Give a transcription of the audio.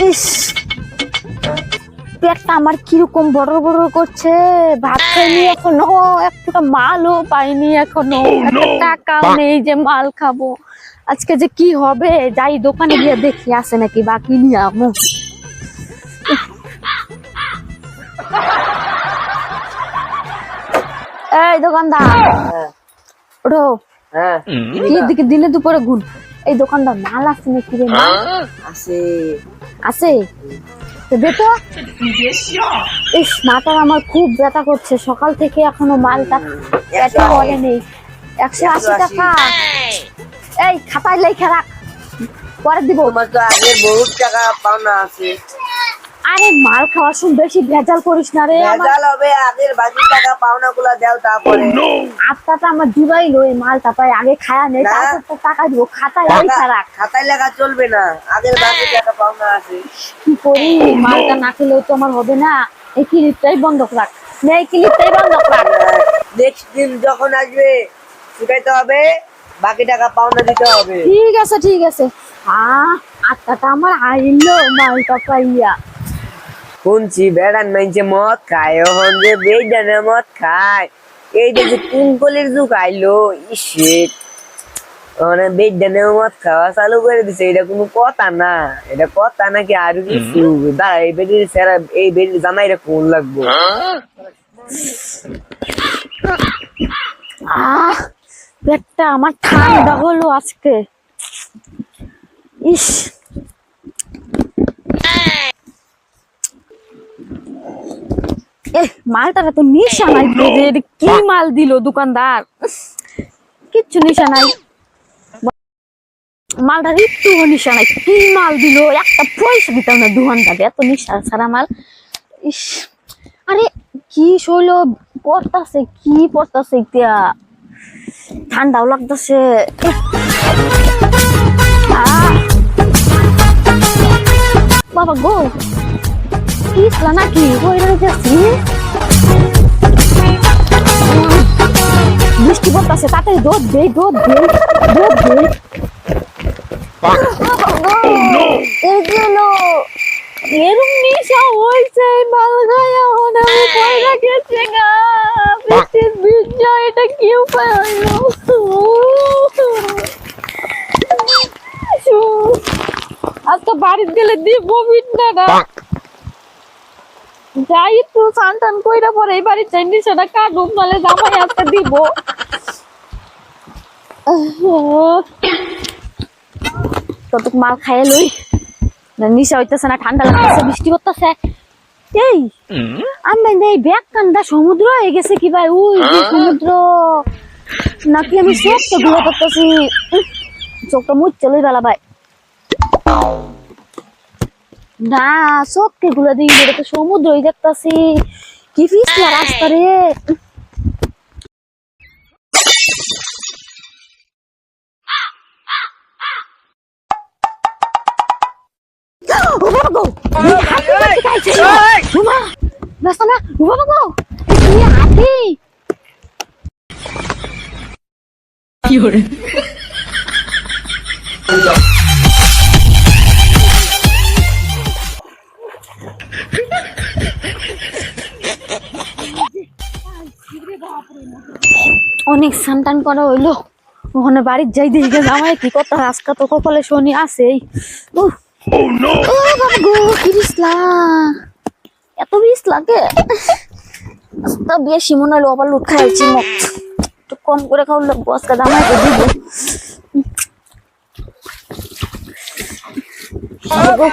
ইস! পেটটা আমার কীরকম বড় বড় করছে ভাত খাইনি এখনও একটা মালও পাইনি এখনও একটা টাকাও নেই যে মাল খাব। আজকে যে কি হবে যাই দোকানে গিয়ে দেখি আছে নাকি বাকি নিয়ে আমো। এই দোকানদার ওঠো। হ্যাঁ। দিকে দিনে দুপুরে ঘুর এই দোকানদার মাল আছে নাকি রে মাল? আছে। আছে? তো দে তো ইস মাথার আমার খুব ব্যথা করছে। সকাল থেকে এখনও মালটা ব্যথা পড়ে নেই। একশো আশি টাকা। এই খাতায় লেখা রাখ। পরে দিব। তোমার তো আগের বহুত টাকা পাওনা আছে। আরে মাল খাওয়ার সময় বেশি ভেজাল করিস না রে ভেজাল হবে আগের বাকি টাকা পাওনা গুলা দাও তারপরে। আত্মাটা আমার দিবাই লই মালটা পাই আগে খায়া নেই না। তারপর তো টাকা দিব খাতায় লেখা টাকা- খাতায় লেখা চলবে না আগের বাকি টাকা পাওনা আছে। কি করি? মালটা না খেলেও তো আমার হবে না। এই ক্লিপটাই বন্ধ রাখ। নে এই ক্লিপটাই বন্ধ রাখ। নেক্সট দিন যখন আসবে ছুটাইতে হবে বাকি টাকা পাওনা দিতে হবে। ঠিক আছে ঠিক আছে। আহ আত্মাটা আমার আইলো মালটা পাইয়া। শুনছি বেড়ান মাইনছে মদ খায় এখন যে বেডানে মদ খায়। এইটা যে কুঙ্কলের যুগ আইলো ইসিট মানে বেডানে মদ খাওয়া চালু করে দিছে এটা কোনো কথা না। এটা কথা নাকি আর কিছু দাঁড়া এই বেডির সেরা এই বেডির জামাইটা কোন লাগবো? আহ পেটটা আমার ঠান্ডা হলো আজকে। ইস। এ মালটার তো নিশা নাই যে এটা কি মাল দিল দোকানদার? কিচ্ছু নিশা নাই মালটার একটু নিশা নাই কি মাল দিল? একটা পয়সা দিতাম না দোকানদার এত নিশা সারা মাল। ইস আরে কি শৈল পড়তাছে কি পড়তাছে ইতিয়া? ঠান্ডাও লাগতেছে। বাবা গো। কি নাকি কইরা যাচ্ছি বৃষ্টি পড়তাছে তাড়াতাড়ি দৌড় দে দৌড় দে দৌড় দে এরম নিশা হয়েছে মাল গায়ে এখন গেছে গা বৃষ্টির এটা কি উপায় হইল আজকে বাড়িতে গেলে দিব না যাই একটু স্নান টান কইরা পরে এই বাড়ির চাই নিশাটা কাটুক নাহলে জামাই আজকে দিব। ততক মাল খাইয়ে লই। নিশা হইতেছে না, ঠান্ডা লাগতেছে, বৃষ্টি পড়তেছে। এই, আমি এই ব্যাগ কান্দা সমুদ্র হয়ে গেছে কি ভাই? ওই সমুদ্র। নাকি আমি চোখ তো ঘুরে করতেছি চোখটা মুখ চলে বেলা ভাই। না চোখকে গুলো দিই এটা তো সমুদ্রই দেখতাছি। কি পিছলা রাস্তা রে। ও অনেক সান্তান করা হইল। ওখানে বাড়ির যাই দেখে জামাই কি কথা আজকে তো কপালে শনি কি বিসলা এত বিষ লাগে বেশি মনে হলো আবার লুট খাইছি মত একটু কম করে খাওয়ার লাগবো আজকে জামাইকে দিব। বাবা গো,